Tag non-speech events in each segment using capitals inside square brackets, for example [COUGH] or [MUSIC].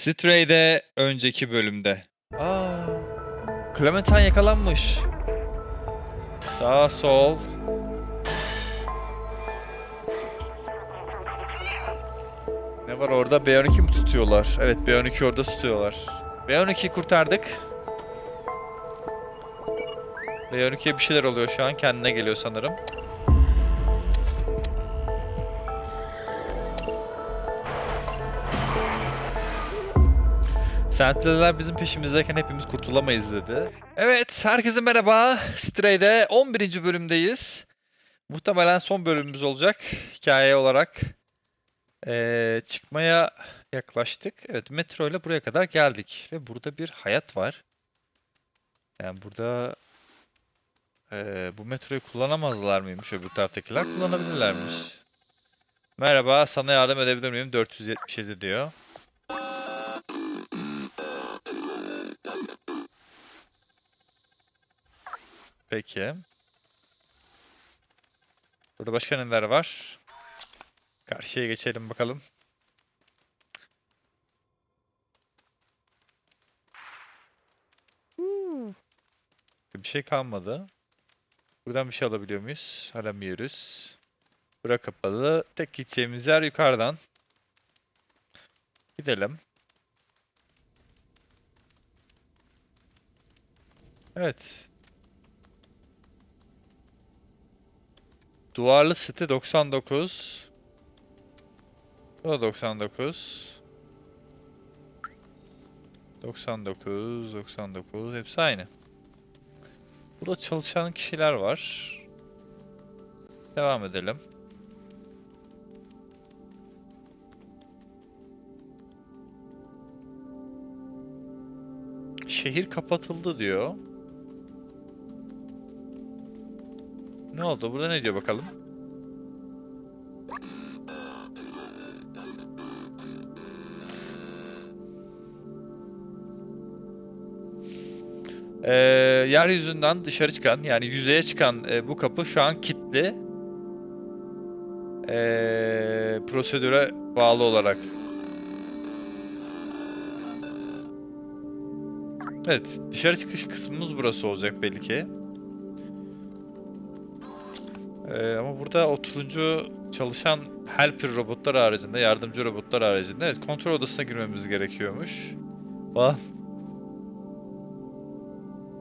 Stray'de önceki bölümde. Aa, Clementine yakalanmış. Sağ sol. Ne var orada? B12 mi tutuyorlar? Evet B12 orada tutuyorlar. B12'yi kurtardık. B12'ye bir şeyler oluyor şu an. Kendine geliyor sanırım. Sentinel'ler bizim peşimizdeyken hepimiz kurtulamayız dedi. Evet, herkese merhaba. Stray'de 11. bölümdeyiz. Muhtemelen son bölümümüz olacak hikaye olarak. Ee, çıkmaya yaklaştık. Evet, metro ile buraya kadar geldik. Ve burada bir hayat var. Yani burada ee, bu metroyu kullanamazlar mıymış öbür taraftakiler? Kullanabilirlermiş. Merhaba, sana yardım edebilir miyim? 477 diyor. Peki. Burada başka neler var? Karşıya geçelim bakalım. Huu. Bir şey kalmadı. Buradan bir şey alabiliyor muyuz? Alamıyoruz. Bura kapalı. Tek gideceğimiz yer yukarıdan. Gidelim. Evet. Duvarlı site 99. Bu da 99. 99, 99 hepsi aynı. Burada çalışan kişiler var. Devam edelim. Şehir kapatıldı diyor. Ne oldu? Burada ne diyor bakalım? Ee, yeryüzünden dışarı çıkan yani yüzeye çıkan e, bu kapı şu an kilitli. Ee, prosedüre bağlı olarak. Evet, dışarı çıkış kısmımız burası olacak belli ki. Ee, ama burada oturucu çalışan helper robotlar haricinde, yardımcı robotlar haricinde evet kontrol odasına girmemiz gerekiyormuş. Falan.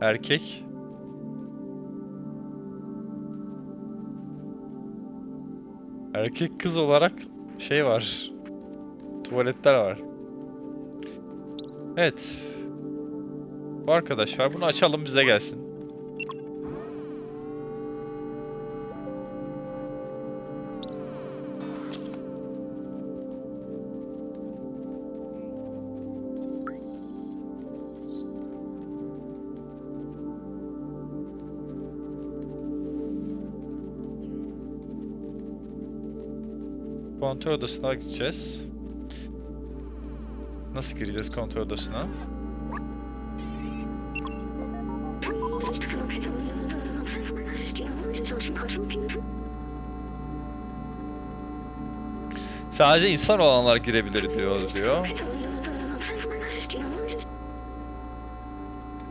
Erkek. Erkek kız olarak şey var. Tuvaletler var. Evet. Bu arkadaş var. Bunu açalım bize gelsin. Kontrol odasına gideceğiz. Nasıl gireceğiz kontrol odasına? Sadece insan olanlar girebilir diyor diyor.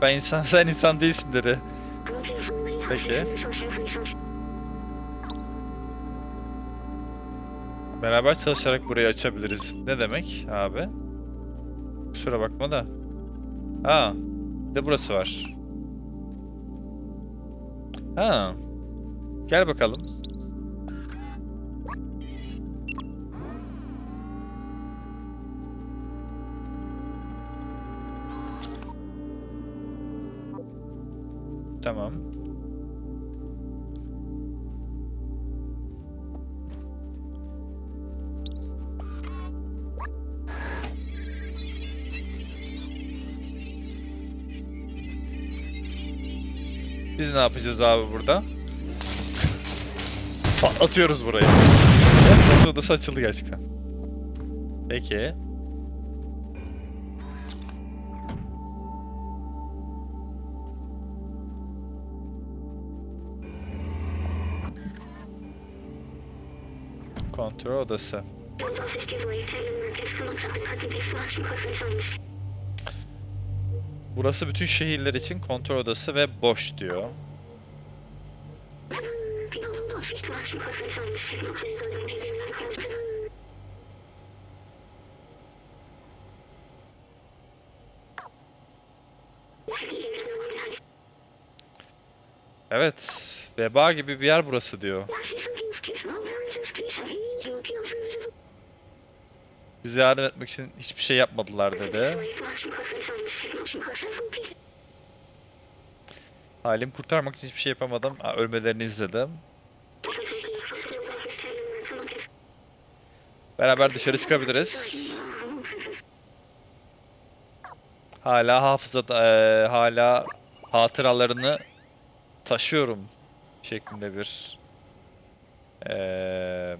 Ben insan, sen insan değilsin dedi. Peki. Beraber çalışarak burayı açabiliriz. Ne demek abi? Kusura bakma da. Ha, de burası var. Ha. Gel bakalım. Biz ne yapacağız abi burada? Patlatıyoruz burayı. Evet, odası açıldı gerçekten. Peki. Kontrol odası. Burası bütün şehirler için kontrol odası ve boş diyor. Evet, veba gibi bir yer burası diyor. Bize yardım etmek için hiçbir şey yapmadılar dedi. Halimi kurtarmak için hiçbir şey yapamadım. Ha, ölmelerini izledim. Beraber dışarı çıkabiliriz. Hala hafızada, eee, hala hatıralarını taşıyorum şeklinde bir eee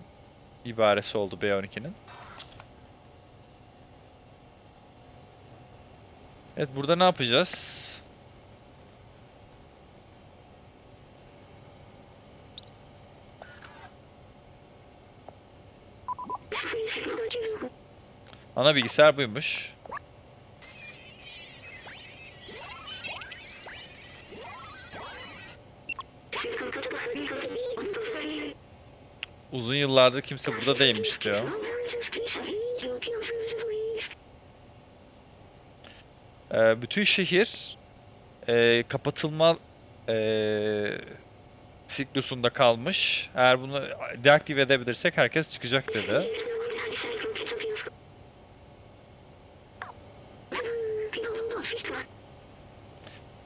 ibaresi oldu B12'nin. Evet burada ne yapacağız? Ana bilgisayar buymuş. Uzun yıllardır kimse burada değilmiş diyor. Ee, bütün şehir e, kapatılma e, siklusunda kalmış. Eğer bunu deaktive edebilirsek herkes çıkacak dedi.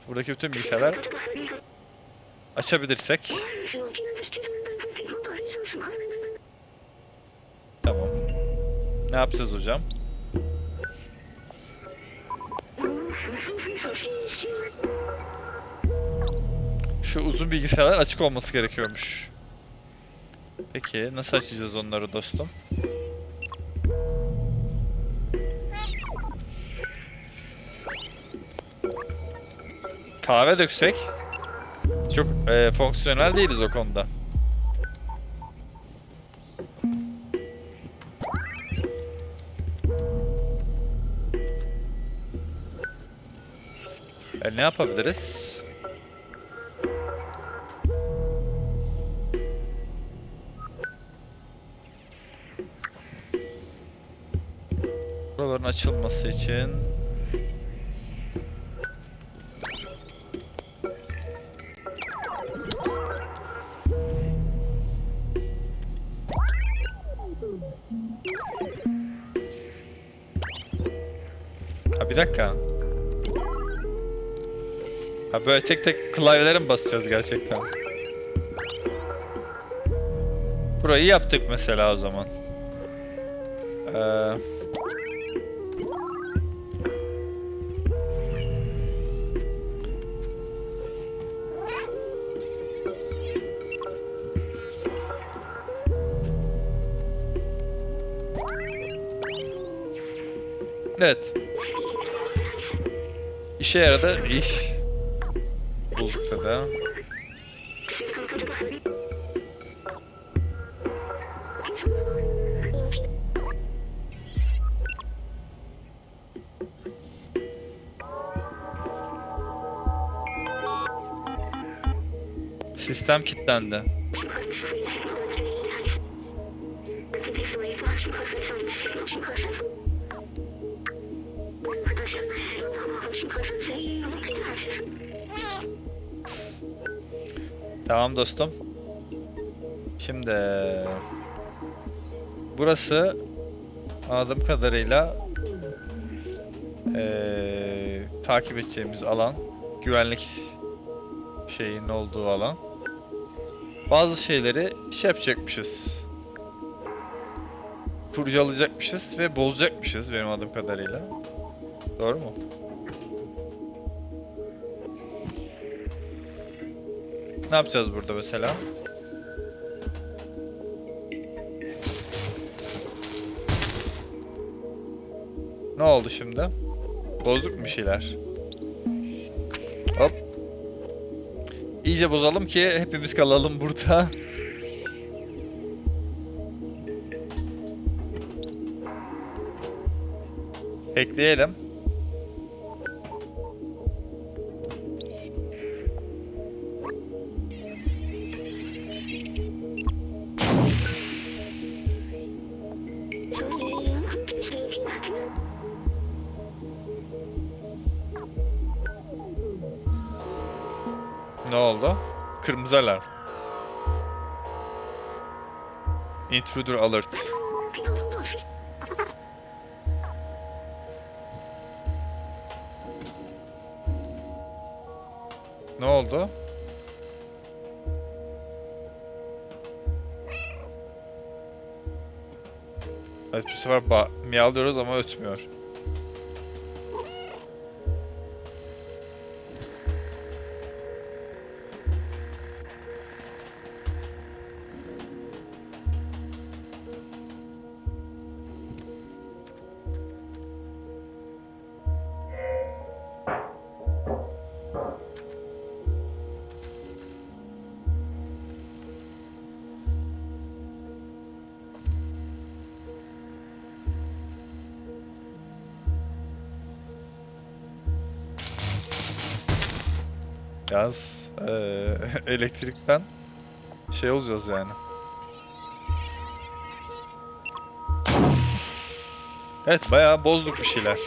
Buradaki bütün bilgisayarlar açabilirsek. Tamam. Ne yapacağız hocam? Şu uzun bilgisayarlar açık olması gerekiyormuş. Peki nasıl açacağız onları dostum? Kahve döksek çok e, fonksiyonel değiliz o konuda. Ne yapabiliriz? Buraların açılması için bir dakika. Ha böyle tek tek klavyelere mi basacağız gerçekten? Burayı yaptık mesela o zaman. Ee... Evet. İşe yaradı. İş. Bulduk da. Sistem kilitlendi. [LAUGHS] Tamam dostum. Şimdi burası anladığım kadarıyla eee, takip edeceğimiz alan. Güvenlik şeyin olduğu alan. Bazı şeyleri şey yapacakmışız. Kurcalayacakmışız ve bozacakmışız benim anladığım kadarıyla. Doğru mu? Ne yapacağız burada mesela? Ne oldu şimdi? Bozduk mu şeyler? Hop. İyice bozalım ki hepimiz kalalım burada. Bekleyelim. Alarm. Intruder alert. Ne oldu? Evet bu sefer ba miyavlıyoruz ama ötmüyor. Yalnız eee, [LAUGHS] elektrikten şey olacağız yani. Evet bayağı bozduk bir şeyler.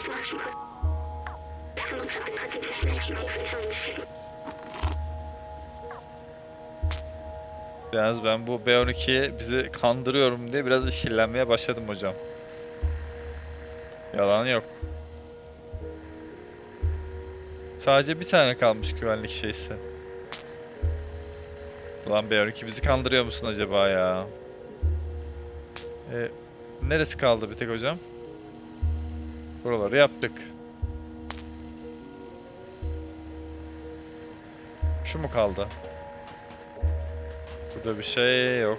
Yalnız ben bu B12 bizi kandırıyorum diye biraz işkillenmeye başladım hocam. Yalan yok. Sadece bir tane kalmış güvenlik şeysi. Ulan B12 bizi kandırıyor musun acaba ya? E, neresi kaldı bir tek hocam? Buraları yaptık. Şu mu kaldı? Burada bir şey yok.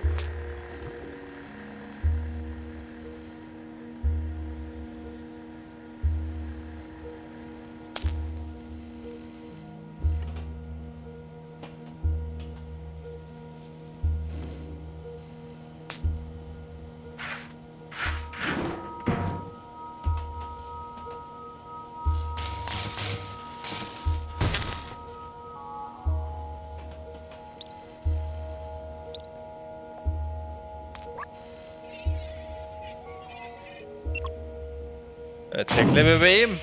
Tekle bebeğim.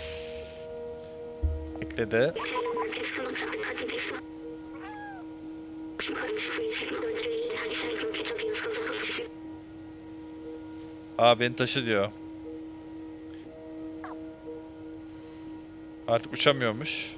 Tekledi. Aa beni taşı diyor. Artık uçamıyormuş.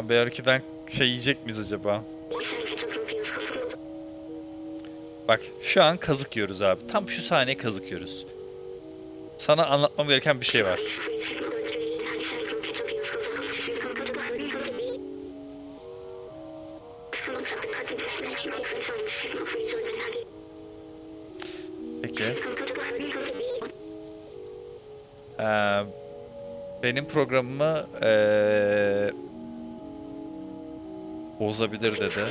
Ulan BR2'den şey yiyecek miyiz acaba? Bak şu an kazık yiyoruz abi. Tam şu saniye kazık yiyoruz. Sana anlatmam gereken bir şey var. Peki. Ee, benim programımı ee, bozabilir dedi.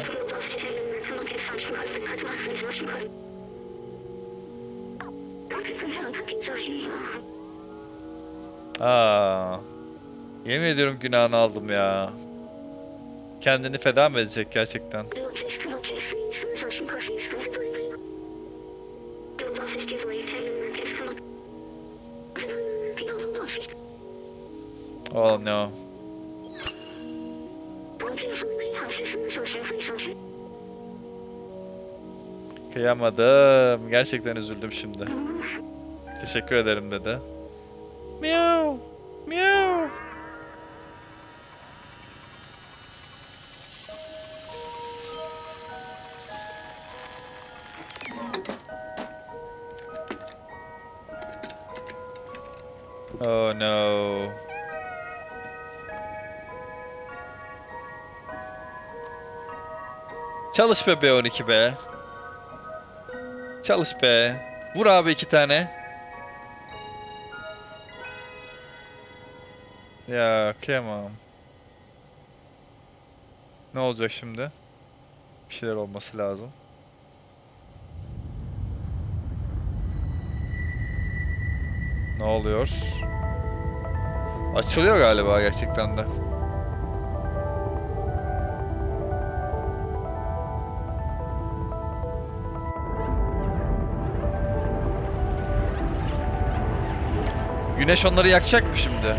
Aa, yemin ediyorum günahını aldım ya. Kendini feda mı edecek gerçekten? Oh no. Kıyamadım. Gerçekten üzüldüm şimdi. Teşekkür ederim dede. Miau. Miau. Oh no. Çalış be B12 be. Çalış be. Vur abi iki tane. Ya kıyamam. Ne olacak şimdi? Bir şeyler olması lazım. Ne oluyor? Açılıyor galiba gerçekten de. Güneş onları yakacak mı şimdi?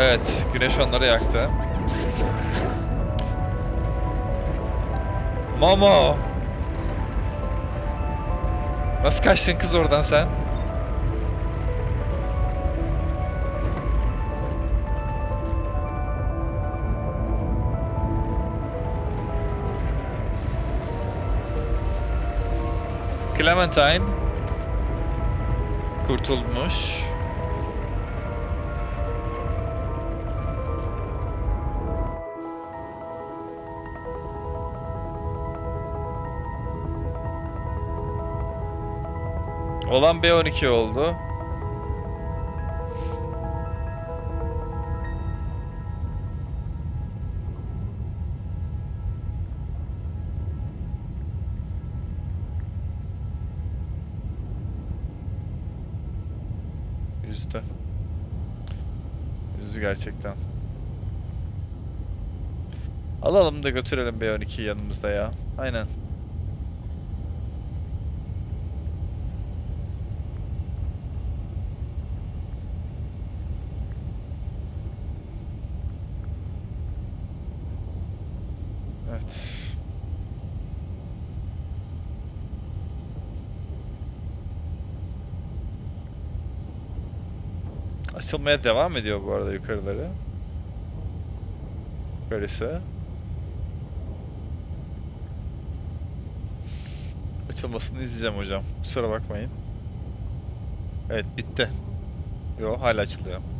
Evet, güneş onları yaktı. Momo! Nasıl kaçtın kız oradan sen? Clementine kurtulmuş. Olan B12 oldu. Gerçekten. Alalım da götürelim B12'yi yanımızda ya. Aynen. Evet. Açılmaya devam ediyor bu arada yukarıları. Yukarısı. Açılmasını izleyeceğim hocam. Kusura bakmayın. Evet bitti. Yo hala açılıyor.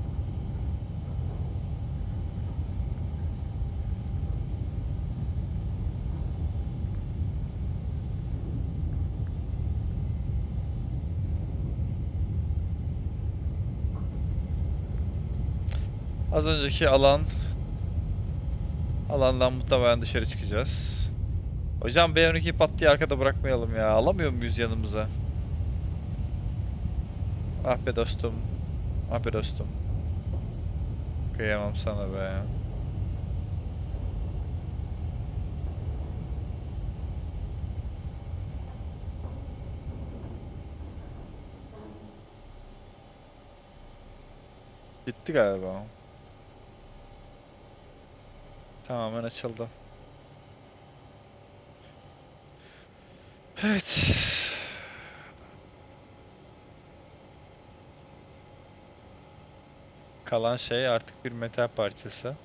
Az önceki alan alandan muhtemelen dışarı çıkacağız. Hocam B12'yi pat diye arkada bırakmayalım ya. Alamıyor muyuz yanımıza? Ah be dostum. Ah be dostum. Kıyamam sana be. Gitti galiba. Tamamen açıldı. Evet. Kalan şey artık bir metal parçası.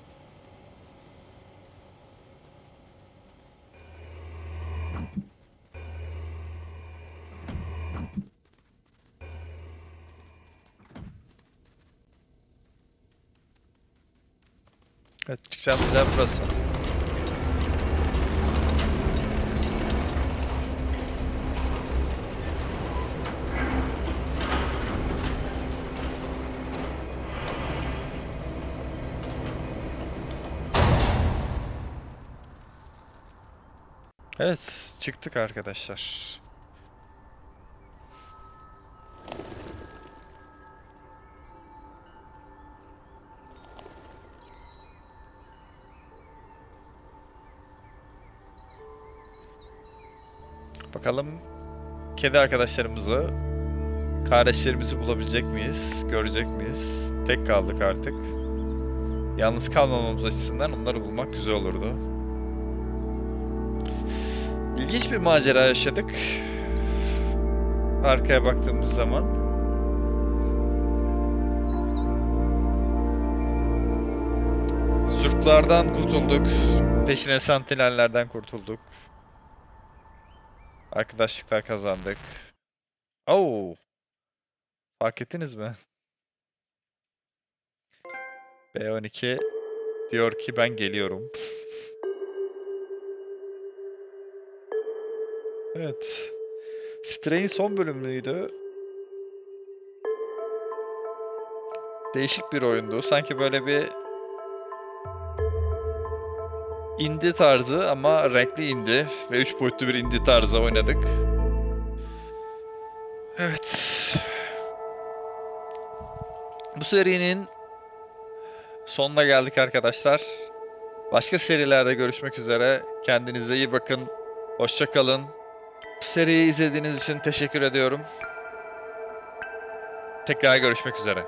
Çıkacağımız yer. Evet, çıktık arkadaşlar. Bakalım kedi arkadaşlarımızı, kardeşlerimizi bulabilecek miyiz? Görecek miyiz? Tek kaldık artık. Yalnız kalmamamız açısından onları bulmak güzel olurdu. İlginç bir macera yaşadık. Arkaya baktığımız zaman. Zurtlardan kurtulduk. Peşine sentinellerden kurtulduk. Arkadaşlıklar kazandık. Oo. Fark ettiniz mi? B12 Diyor ki ben geliyorum. [LAUGHS] Evet. Stray'in son bölümüydü. Değişik bir oyundu. Sanki böyle bir indie tarzı ama renkli indie ve 3 boyutlu bir indie tarzı oynadık. Evet. Bu serinin sonuna geldik arkadaşlar. Başka serilerde görüşmek üzere. Kendinize iyi bakın. Hoşça kalın. Bu seriyi izlediğiniz için teşekkür ediyorum. Tekrar görüşmek üzere.